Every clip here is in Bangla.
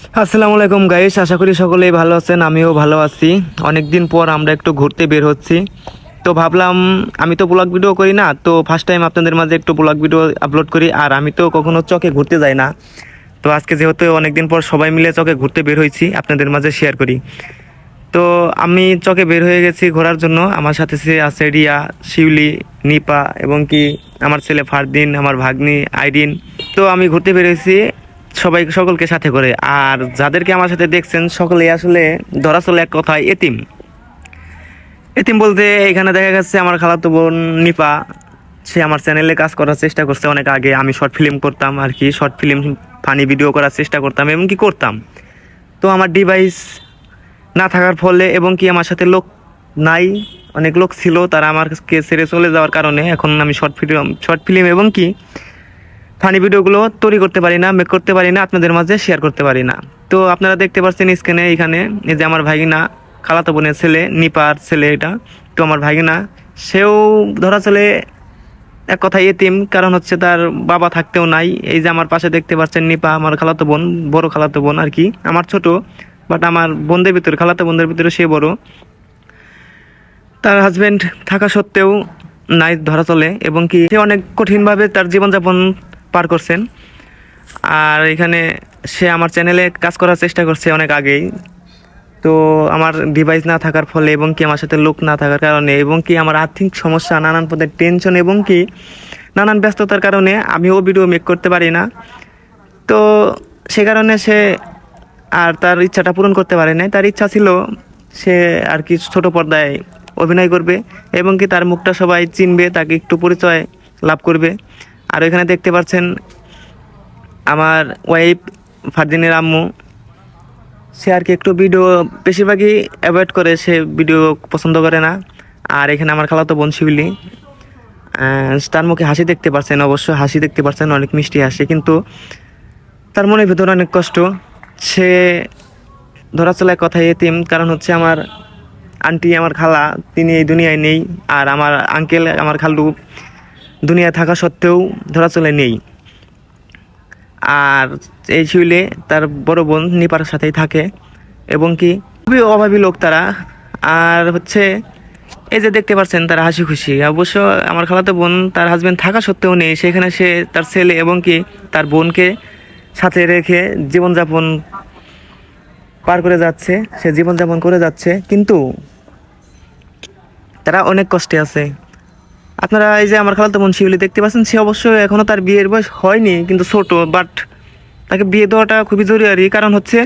আসসালামু আলাইকুম গাইস আশা করি সকলেই ভালো আছেন, আমিও ভালো আছি। অনেকদিন পর আমরা একটু ঘুরতে বের হচ্ছি। তো ভাবলাম, আমি তো ব্লগ ভিডিও করি না, তো ফার্স্ট টাইম আপনাদের মাঝে একটু ব্লগ ভিডিও আপলোড করি, আর আমি তো কখনো চকে ঘুরতে যাই না। তো আজকে যেহেতু অনেকদিন পর সবাই মিলে চকে ঘুরতে বের হয়েছি, আপনাদের মাঝে শেয়ার করি। তো আমি চকে বের হয়ে গেছি ঘোরার জন্য, আমার সাথে সে আছে রিয়া, শিউলি, নিপা এবং কি, আমার ছেলে ফারদিন, আমার ভাগ্নি, আইরিন। তো আমি ঘুরতে বের হয়েছি সবাই সকলকে সাথে করে। আর যাদেরকে আমার সাথে দেখছেন সকলে আসলে ধরা চলে এক কথায় এতিম। এতিম বলতে এখানে দেখা যাচ্ছে আমার খালাতো বোন নিপা। সে আমার চ্যানেলে কাজ করার চেষ্টা করছে অনেক আগে। আমি শর্ট ফিল্ম করতাম আর কি, শর্ট ফিল্ম, ফানি ভিডিও করার চেষ্টা করতাম এবং কি করতাম। তো আমার ডিভাইস না থাকার ফলে এবং কি আমার সাথে লোক নাই, অনেক লোক ছিল, তারা আমাকে ছেড়ে চলে যাওয়ার কারণে এখন আমি শর্ট ফিল্ম শর্ট ফিল্ম এবং কি ফানি ভিডিওগুলো তৈরি করতে পারি না মেক করতে পারি না, আপনাদের মাঝে শেয়ার করতে পারি না। তো আপনারা দেখতে পাচ্ছেন স্ক্রিনে এখানে, এই যে আমার ভাগিনা, খালাতো বোনের ছেলে, নিপার ছেলে এটা। তো আমার ভাগিনা, সেও ধরা চলে এক কথায় এতিম, কারণ হচ্ছে তার বাবা থাকতেও নাই। এই যে আমার পাশে দেখতে পাচ্ছেন নিপা, আমার খালাতো বোন, বড় খালাতো বোন আর কি। আমার ছোট বাট আমার বোনদের ভিতরে, খালাতো বোনদের ভিতরে সে বড়। তার হাজবেন্ড থাকা সত্ত্বেও নাই ধরা চলে, এবং কি সে অনেক কঠিনভাবে তার জীবনযাপন পার করছেন। আর এখানে সে আমার চ্যানেলে কাজ করার চেষ্টা করছে অনেক আগেই। তো আমার ডিভাইস না থাকার ফলে এবং কি আমার সাথে লোক না থাকার কারণে এবং কি আমার আর্থিক সমস্যা, নানান পদের টেনশন এবং কি নানান ব্যস্ততার কারণে আমিও ভিডিও মেক করতে পারি না। তো সে কারণে সে আর তার ইচ্ছাটা পূরণ করতে পারে নাই। তার ইচ্ছা ছিল সে আর কি ছোট পর্দায় অভিনয় করবে এবং কি তার মুখটা সবাই চিনবে, তাকে একটু পরিচয় লাভ করবে। আর এখানে দেখতে পাচ্ছেন আমার ওয়াইফ ফারদিনের আম্মু। সে আর কি একটু ভিডিও বেশিরভাগই অ্যাভয়েড করে, সে ভিডিও পছন্দ করে না। আর এখানে আমার খালাতো বোন শিবলি তার মুখে হাসি দেখতে পাচ্ছেন অবশ্য হাসি দেখতে পাচ্ছেন অনেক মিষ্টি হাসি। কিন্তু তার মনের ভিতরে অনেক কষ্ট। সে ধরা চলায় কথায় এতিম, কারণ হচ্ছে আমার আন্টি আমার খালা, তিনি এই দুনিয়ায় নেই। আর আমার আঙ্কেল আমার খালু দুনিয়ায় থাকা সত্ত্বেও ধরা চলে নেই। আর এই শিউলে তার বড় বোন নিপার সাথেই থাকে এবং কি খুবই অভাবী লোক তারা। আর হচ্ছে এই যে দেখতে পাচ্ছেন তারা হাসি খুশি অবশ্য আমার খালাতো বোন তার হাজব্যান্ড থাকা সত্ত্বেও নেই। সেখানে সে তার ছেলে এবং কি তার বোনকে সাথে রেখে জীবনযাপন পার করে যাচ্ছে। সে জীবনযাপন করে যাচ্ছে। কিন্তু তারা অনেক কষ্টে আছে। আপনারা এই যে আমার খালাতো বোন শিউলি দেখতে পাচ্ছেন, সে অবশ্য এখনও তার বিয়ের বয়স হয়নি, কিন্তু ছোট বাট তাকে বিয়ে দেওয়াটা খুবই জরুরি। কারণ হচ্ছে,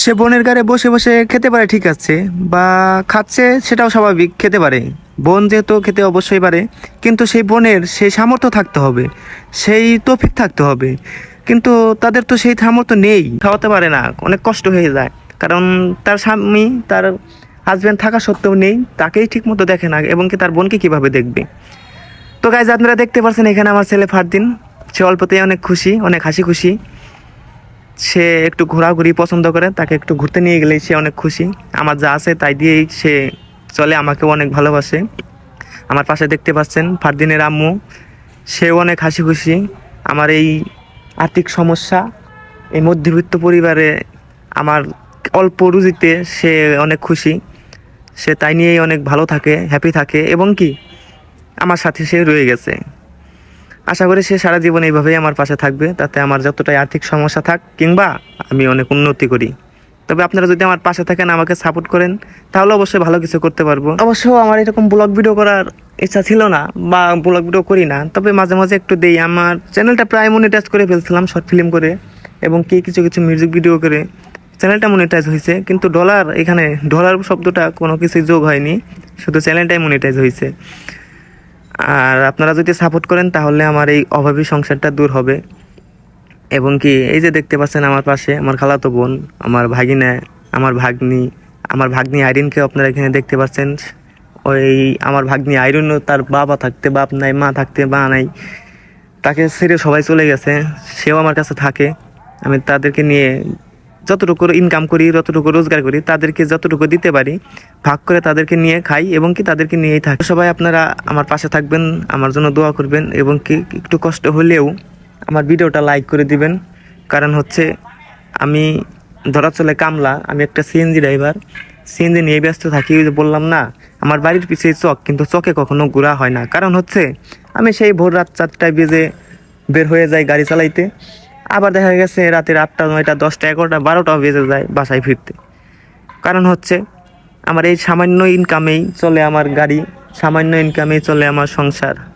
সে বোনের গাড়ে বসে বসে খেতে পারে, ঠিক আছে, বা খাচ্ছে সেটাও স্বাভাবিক, খেতে পারে। বোন যেহেতু খেতে অবশ্যই পারে, কিন্তু সেই বোনের সেই সামর্থ্য থাকতে হবে, সেই তফিক থাকতে হবে। কিন্তু তাদের তো সেই সামর্থ্য নেই, খাওয়াতে পারে না, অনেক কষ্ট হয়ে যায়। কারণ তার স্বামী, তার হাজব্যান্ড থাকা সত্ত্বেও নেই, তাকেই ঠিক মতো দেখে না, এবং কি তার বোনকে কীভাবে দেখবে? তো গাইজ আপনারা দেখতে পাচ্ছেন এখানে আমার ছেলে ফারদিন। সে অল্পতেই অনেক খুশি, অনেক হাসি খুশি। সে একটু ঘোরাঘুরি পছন্দ করে, তাকে একটু ঘুরতে নিয়ে গেলেই সে অনেক খুশি। আমার যা আছে তাই দিয়েই সে চলে, আমাকেও অনেক ভালোবাসে। আমার পাশে দেখতে পাচ্ছেন ফারদিনের আম্মু। সেও অনেক হাসি খুশি। আমার এই আর্থিক সমস্যা, এই মধ্যবিত্ত পরিবারে আমার অল্প রুজিতে সে অনেক খুশি। সে তাই নিয়েই অনেক ভালো থাকে হ্যাপি থাকে এবং কি, আমার সাথে সে রয়ে গেছে। আশা করি সে সারা জীবন এইভাবেই আমার পাশে থাকবে, তাতে আমার যতটাই আর্থিক সমস্যা থাক কিংবা আমি অনেক উন্নতি করি। তবে আপনারা যদি আমার পাশে থাকেন, আমাকে সাপোর্ট করেন, তাহলে অবশ্যই ভালো কিছু করতে পারব। অবশ্য আমার এরকম ব্লগ ভিডিও করার ইচ্ছা ছিল না, বা ব্লগ ভিডিও করি না, তবে মাঝে মাঝে একটু দেই। আমার চ্যানেলটা প্রায় মনিটাইজ করে ফেলছিলাম শর্ট ফিল্ম করে, এবং কি, কিছু কিছু মিউজিক ভিডিও করে। চ্যানেলটা মনিটাইজ হয়েছে কিন্তু ডলার এখানে ডলার শব্দটা কোনো কিছুই যোগ হয়নি, শুধু চ্যানেলটাই মনিটাইজ হয়েছে আর আপনারা যদি সাপোর্ট করেন, তাহলে আমার এই অভাবী সংসারটা দূর হবে। এবং কি, এই যে দেখতে পাচ্ছেন আমার পাশে, আমার খালাতো বোন, আমার ভাগিনা, আমার ভাগ্নি আমার ভাগ্নি আইরিনকে আপনারা এখানে দেখতে পাচ্ছেন। ওই আমার ভাগ্নি আইরিনও তার বাবা থাকতে, বাপ নাই, মা থাকতে, মা নাই, তাকে ছেড়ে সবাই চলে গেছে, সেও আমার কাছে থাকে। আমি তাদেরকে নিয়ে যতটুকু ইনকাম করি, যতটুকু রোজগার করি, তাদেরকে যতটুকু দিতে পারি, ভাগ করে তাদেরকে নিয়ে খাই এবং কি তাদেরকে নিয়েই থাকি। সবাই আপনারা আমার পাশে থাকবেন, আমার জন্য দোয়া করবেন এবং কি একটু কষ্ট হলেও আমার ভিডিওটা লাইক করে দিবেন। কারণ হচ্ছে আমি ধরা চলে কামলা, আমি একটা সিএনজি ড্রাইভার সিএনজি নিয়ে ব্যস্ত থাকি বললাম না, আমার বাড়ির পিছিয়ে চক, কিন্তু চকে কখনো ঘোরা হয় না। কারণ হচ্ছে আমি সেই ভোর রাত চারটায় বেজে বের হয়ে যাই গাড়ি চালাইতে। আবার দেখা গেছে রাতের আটটা নয়টা, দশটা, এগারোটা বারোটাও বেজে যায় বাসায় ফিরতে। কারণ হচ্ছে আমার এই সামান্য ইনকামেই চলে আমার গাড়ি, সামান্য ইনকামেই চলে আমার সংসার।